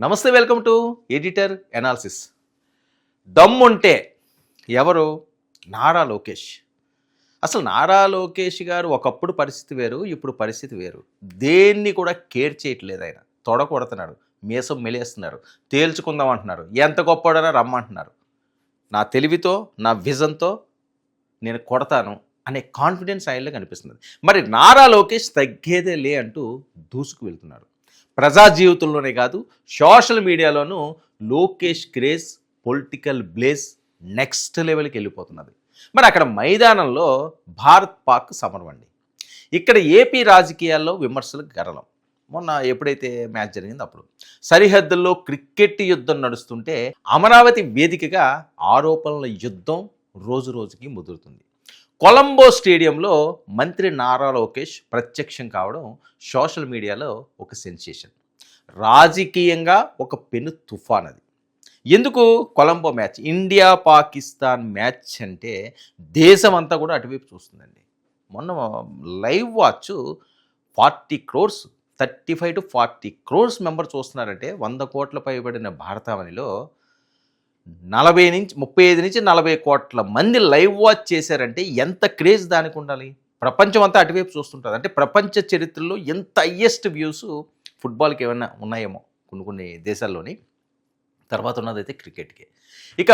నమస్తే welcome to editor analysis దమ్ముంటే ఎవరు? నారా లోకేష్. అసలు నారా లోకేష్ గారు ఒకప్పుడు పరిస్థితి వేరు ఇప్పుడు పరిస్థితి వేరు. దేన్ని కూడా కేర్ చేయట్లేదు ఆయన. తొడ కొడుతున్నాడు మీసం మెలేస్తున్నారు తేల్చుకుందాం అంటున్నారు ఎంత గొప్పడనా రమ్మంటున్నారు. నా తెలివితో నా విజన్తో నేను కొడతాను అనే కాన్ఫిడెన్స్ ఆయనలో కనిపిస్తుంది మరి నారా లోకేష్ తగ్గేదే లే అంటూ దూసుకు వెళ్తున్నాడు ప్రజా జీవితంలోనే కాదు social మీడియాలోనూ Lokesh craze political blaze next లెవెల్కి వెళ్ళిపోతున్నది. మరి అక్కడ మైదానంలో భారత్ పాక్ సమరం అండి ఇక్కడ ఏపీ రాజకీయాల్లో విమర్శలకు గరలం. మొన్న ఎప్పుడైతే మ్యాచ్ జరిగిందో అప్పుడు. సరిహద్దుల్లో క్రికెట్ యుద్ధం నడుస్తుంటే అమరావతి వేదికగా ఆరోపణల యుద్ధం రోజు రోజుకి ముదురుతుంది. కొలంబో స్టేడియంలో మంత్రి నారా లోకేష్ ప్రత్యక్షం కావడం సోషల్ మీడియాలో ఒక సెన్సేషన్. రాజకీయంగా ఒక పెను తుఫాన్ అది ఎందుకు? Colombo match India Pakistan match అంటే దేశం అంతా కూడా అటువైపు చూస్తుందండి. మొన్న live watch forty crores thirty five to forty crores member చూస్తున్నారంటే వంద కోట్ల పైబడిన భారతావనిలో నలభై నుంచి ముప్పై ఐదు నుంచి నలభై కోట్ల మంది లైవ్ వాచ్ చేశారంటే ఎంత క్రేజ్ దానికి ఉండాలి? ప్రపంచం అంతా అటువైపు చూస్తుంటుంది. అంటే ప్రపంచ చరిత్రలో ఎంత హయ్యెస్ట్ వ్యూస్ ఫుట్బాల్కి ఏమైనా ఉన్నాయేమో కొన్ని కొన్ని దేశాల్లోని. తర్వాత ఉన్నదైతే క్రికెట్కి. ఇక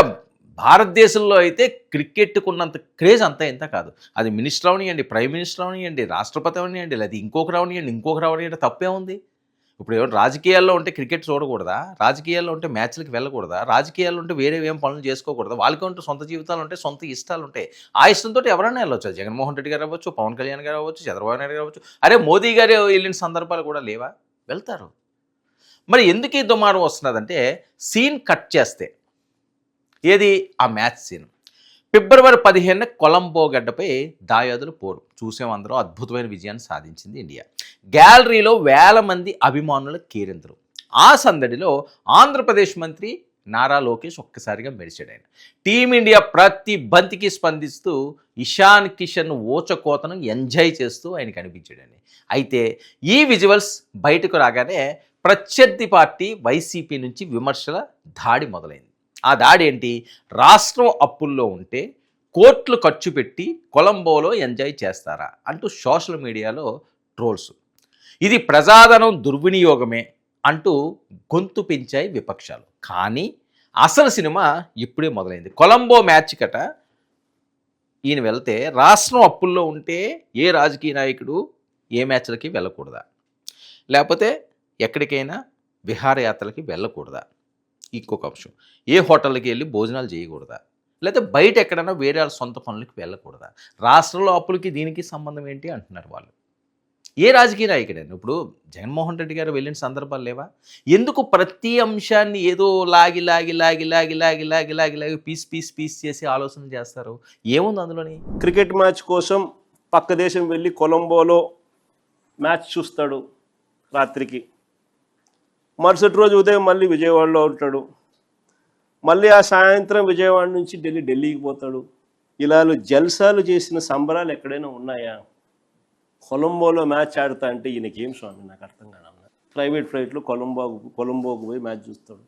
భారతదేశంలో అయితే క్రికెట్కు ఉన్నంత క్రేజ్ అంతా ఎంత కాదు. అది మినిస్టర్ అవనియండి ప్రైమ్ మినిస్టర్ అవనియండి రాష్ట్రపతి అవనియండి లేదా ఇంకొకరు అవనియండి ఇంకొకరు అవనియండి తప్పే ఉంది. ఇప్పుడు ఏమైనా రాజకీయాల్లో ఉంటే క్రికెట్ చూడకూడదా? రాజకీయాల్లో ఉంటే మ్యాచ్లకు వెళ్ళకూడదా? రాజకీయాల్లో ఉంటే వేరే ఏం పనులు చేసుకోకూడదా? వాళ్ళకి ఉంటే సొంత జీవితాలు ఉంటాయి సొంత ఇష్టాలు ఉంటాయి. ఆ ఇష్టంతో ఎవరైనా వెళ్ళొచ్చు. జగన్మోహన్ రెడ్డి గారు అవ్వచ్చు పవన్ కళ్యాణ్ గారు అవ్వచ్చు చంద్రబాబు నాయుడు గారు అవ్వచ్చు. అరే మోదీ గారు వెళ్ళిన సందర్భాలు కూడా లేవా? వెళ్తారు. మరి ఎందుకు ఈ దుమారం వస్తున్నదంటే సీన్ కట్ చేస్తే. ఏది? ఆ మ్యాచ్ సీన్. ఫిబ్రవరి పదిహేనున కొలంబో గడ్డపై దాయాదులు పోరు. చూసాం అందరూ అద్భుతమైన విజయాన్ని సాధించింది ఇండియా. గ్యాలరీలో వేల మంది అభిమానుల కేరింతలు ఆ సందడిలో ఆంధ్రప్రదేశ్ మంత్రి నారా లోకేష్ ఒక్కసారిగా మెరిచాడు ఆయన. టీమిండియా ప్రతి బంతికి స్పందిస్తూ ఇషాన్ కిషన్ ఓచకోతను ఎంజాయ్ చేస్తూ ఆయన కనిపించాడని అయితే ఈ విజువల్స్ బయటకు రాగానే ప్రత్యర్థి పార్టీ వైసీపీ నుంచి విమర్శల దాడి మొదలైంది. ఆ దాడి ఏంటి? రాష్ట్రం అప్పుల్లో ఉంటే కోట్లు ఖర్చు పెట్టి కొలంబోలో ఎంజాయ్ చేస్తారా అంటూ సోషల్ మీడియాలో ట్రోల్స్. ఇది ప్రజాధనం దుర్వినియోగమే అంటూ గొంతు పెంచాయి విపక్షాలు. కానీ అసలు సినిమా ఇప్పుడే మొదలైంది. కొలంబో మ్యాచ్ కట ఈయన వెళ్తే రాష్ట్రం అప్పుల్లో ఉంటే ఏ రాజకీయ నాయకుడు ఏ మ్యాచ్లకి వెళ్ళకూడదా? లేకపోతే ఎక్కడికైనా విహారయాత్రలకి వెళ్ళకూడదా? ఇంకొక అంశం. ఏ హోటల్కి వెళ్ళి భోజనాలు చేయకూడదా? లేకపోతే బయట ఎక్కడైనా వేరే వాళ్ళ సొంత పనులకి వెళ్ళకూడదా? రాష్ట్రంలో అప్పులకి దీనికి సంబంధం ఏంటి అంటున్నారు వాళ్ళు. ఏ రాజకీయ నాయకుడైనా ఇప్పుడు జగన్మోహన్ రెడ్డి గారు వెళ్ళిన సందర్భాలు లేవా? ఎందుకు ప్రతి అంశాన్ని ఏదో లాగి లాగి లాగి లాగి లాగి లాగి లాగి లాగి పీస్ పీస్ పీస్ చేసి ఆలోచన చేస్తారు? ఏముంది అందులోని? క్రికెట్ మ్యాచ్ కోసం పక్క దేశం వెళ్ళి కొలంబోలో మ్యాచ్ చూస్తాడు రాత్రికి. మరుసటి రోజు ఉదయం మళ్ళీ విజయవాడలో ఉంటాడు. మళ్ళీ ఆ సాయంత్రం విజయవాడ నుంచి ఢిల్లీ ఢిల్లీకి పోతాడు. ఇలా జల్సాలు చేసిన సంబరాలు ఎక్కడైనా ఉన్నాయా? కొలంబోలో మ్యాచ్ ఆడుతా అంటే ఈయనకేం స్వామి? నాకు అర్థం కాదు ప్రైవేట్ ఫ్లైట్లో కొలంబోకు కొలంబోకు పోయి మ్యాచ్ చూస్తాడు.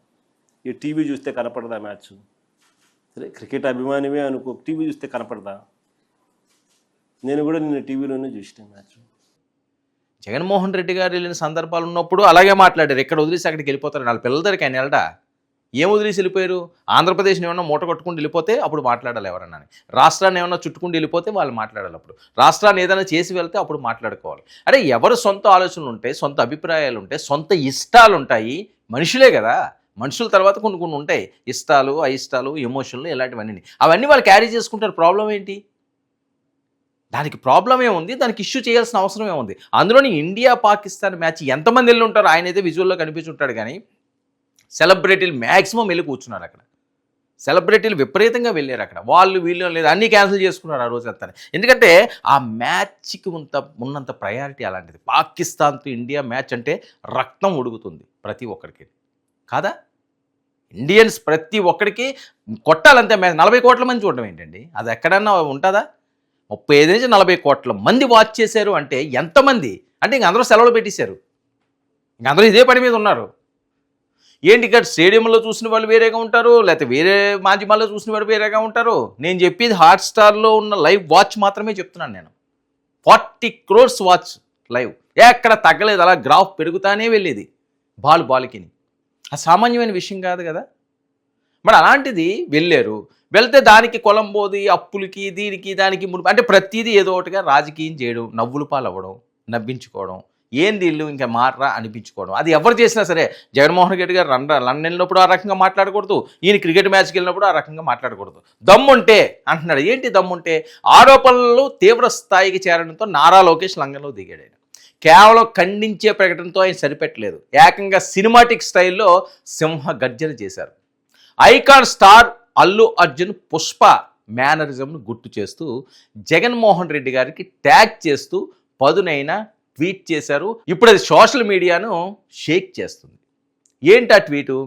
ఈ టీవీ చూస్తే కనపడదా మ్యాచ్? సరే క్రికెట్ అభిమానివే అనుకో టీవీ చూస్తే కనపడదా? నేను కూడా నిన్న టీవీలోనే చూసిన మ్యాచ్. జగన్మోహన్ రెడ్డి గారు వెళ్ళిన సందర్భాలు ఉన్నప్పుడు అలాగే మాట్లాడారు. ఎక్కడ వదిలేసి అక్కడికి వెళ్ళిపోతారు. వాళ్ళ పిల్లల దగ్గరికి ఆయన వెళ్ళడా? ఏం వదిలేసి వెళ్ళిపోయారు? ఆంధ్రప్రదేశ్ని ఏమన్నా మూట కట్టుకుని వెళ్ళిపోతే అప్పుడు మాట్లాడాలి ఎవరన్నా రాష్ట్రాన్ని ఏమన్నా చుట్టుకుని వెళ్ళిపోతే వాళ్ళు మాట్లాడాలి అప్పుడు. రాష్ట్రాన్ని ఏదైనా చేసి వెళ్తే అప్పుడు మాట్లాడుకోవాలి. అరే ఎవరు సొంత ఆలోచనలు ఉంటాయి సొంత అభిప్రాయాలు ఉంటాయి సొంత ఇష్టాలు ఉంటాయి. మనుషులే కదా. మనుషుల తర్వాత కొన్ని కొన్ని ఉంటాయి. ఇష్టాలు అయిష్టాలు ఎమోషన్లు ఇలాంటివన్నీ. అవన్నీ వాళ్ళు క్యారీ చేసుకుంటారు. ప్రాబ్లం ఏంటి? దానికి ప్రాబ్లం ఏముంది దానికి ఇష్యూ చేయాల్సిన అవసరం ఏముంది అందులోని ఇండియా పాకిస్తాన్ మ్యాచ్ ఎంతమంది వెళ్ళి ఉంటారు ఆయన అయితే విజువల్లో కనిపించుంటాడు కానీ సెలబ్రిటీలు మ్యాక్సిమం వెళ్ళి కూర్చున్నారు అక్కడ. సెలబ్రిటీలు విపరీతంగా వెళ్ళారు అక్కడ. వాళ్ళు వీళ్ళు లేదు. అన్నీ క్యాన్సిల్ చేసుకున్నారు ఆ రోజు అంతా. ఎందుకంటే ఆ మ్యాచ్కి ఉన్నంత ఉన్నంత ప్రయారిటీ అలాంటిది. పాకిస్తాన్తో ఇండియా మ్యాచ్ అంటే రక్తం ఉడుగుతుంది ప్రతి ఒక్కరికి కాదా? ఇండియన్స్ ప్రతి ఒక్కరికి కొట్టాలంతే మ్యాచ్. నలభై కోట్ల మంది చూడడం ఏంటండి? అది ఎక్కడన్నా ఉంటుందా? ముప్పై ఐదు నుంచి నలభై కోట్ల మంది వాచ్ చేశారు అంటే ఎంతమంది? అంటే ఇంక అందరూ సెలవులు పెట్టేశారు. ఇంక అందరూ ఇదే పని మీద ఉన్నారు. ఏంటి ఇక్కడ స్టేడియంలో చూసిన వాళ్ళు వేరేగా ఉంటారు? లేకపోతే వేరే మాధ్యమాల్లో చూసిన వాళ్ళు వేరేగా ఉంటారు? నేను చెప్పేది హాట్స్టార్లో ఉన్న లైవ్ వాచ్ మాత్రమే చెప్తున్నాను నేను. Forty crores watch live. ఎక్కడ తగ్గలేదు. అలా గ్రాఫ్ పెరుగుతానే వెళ్ళేది. బాల్ బాల్కిని. ఆ సామాన్యమైన విషయం కాదు కదా. మరి అలాంటిది వెళ్ళారు. వెళ్తే దానికి కొలంబోది అప్పులకి దీనికి దానికి మునుపు అంటే ప్రతిదీ ఏదో ఒకటిగా రాజకీయం చేయడం నవ్వులు పాలవ్వడం నవ్వించుకోవడం ఏంది ఇల్లు ఇంకా మారరా అనిపించుకోవడం. అది ఎవరు చేసినా సరే జగన్మోహన్ రెడ్డి గారు లండన్ లండన్ వెళ్ళినప్పుడు ఆ రకంగా మాట్లాడకూడదు. ఈయన క్రికెట్ మ్యాచ్కి వెళ్ళినప్పుడు ఆ రకంగా మాట్లాడకూడదు. దమ్ముంటే అంటున్నాడు ఏంటి దమ్ముంటే? ఆరోపణలు తీవ్ర స్థాయికి చేరడంతో నారా లోకేష్ లంగంలో దిగాడు ఆయన. కేవలం ఖండించే ప్రకటనతో ఆయన సరిపెట్టలేదు. ఏకంగా సినిమాటిక్ స్టైల్లో సింహ గర్జన చేశారు. ఐకాన్ స్టార్ అల్లు అర్జున్ పుష్ప మేనరిజంను గుర్తు చేస్తూ జగన్మోహన్ రెడ్డి గారికి ట్యాగ్ చేస్తూ పదునైన ట్వీట్ చేశారు. ఇప్పుడు అది సోషల్ మీడియాను షేక్ చేస్తుంది. ఏంటి ఆ ట్వీటు?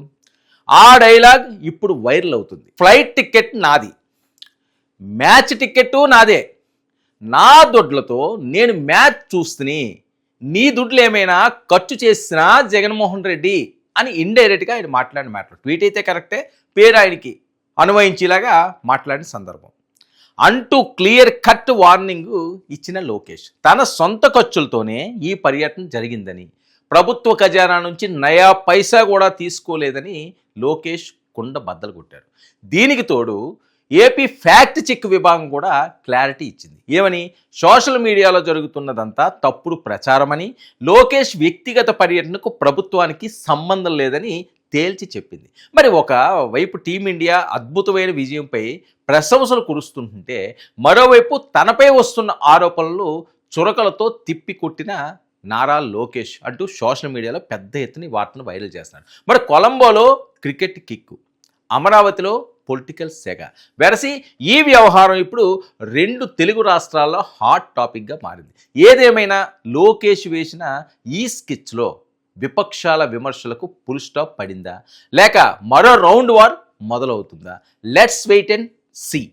ఆ డైలాగ్ ఇప్పుడు వైరల్ అవుతుంది. ఫ్లైట్ టికెట్ నాది. మ్యాచ్ టికెట్ నాదే. నా దుడ్లతో నేను మ్యాచ్ చూస్తుని. నీ దుడ్లు ఏమైనా ఖర్చు చేసినా జగన్మోహన్ రెడ్డి. అని ఇండైరెక్ట్గా ఆయన మాట్లాడిన మ్యాటర్ ట్వీట్ అయితే కరెక్టే పేరు ఆయనకి అనువయించేలాగా మాట్లాడిన సందర్భం. అంటూ క్లియర్ కట్ వార్నింగ్ ఇచ్చిన లోకేష్. తన సొంత ఖర్చులతోనే ఈ పర్యటన జరిగిందని ప్రభుత్వ ఖజానా నుంచి నయా పైసా కూడా తీసుకోలేదని లోకేష్ కుండ బద్దలు కొట్టారు దీనికి తోడు ఏపీ ఫ్యాక్ట్ చెక్ విభాగం కూడా క్లారిటీ ఇచ్చింది. ఏమని? సోషల్ మీడియాలో జరుగుతున్నదంతా తప్పుడు ప్రచారమని లోకేష్ వ్యక్తిగత పర్యటనకు ప్రభుత్వానికి సంబంధం లేదని తేల్చి చెప్పింది. మరి ఒక వైపు టీమిండియా అద్భుతమైన విజయంపై ప్రశంసలు కురుస్తుంటే మరోవైపు తనపై వస్తున్న ఆరోపణలు చురకలతో తిప్పి కొట్టిన నారా లోకేష్ అంటూ సోషల్ మీడియాలో పెద్ద ఎత్తున వార్తను వైరల్ చేస్తున్నాడు. మరి కొలంబోలో క్రికెట్ కిక్కు అమరావతిలో పొలిటికల్ సెగ. వెరసి ఈ వ్యవహారం ఇప్పుడు రెండు తెలుగు రాష్ట్రాల్లో హాట్ టాపిక్గా మారింది. ఏదేమైనా లోకేష్ వేసిన ఈ స్కెచ్లో విపక్షాల విమర్శలకు ఫుల్ స్టాప్ పడిందా? లేక మరో round war మొదలవుతుందా? Let's wait and see.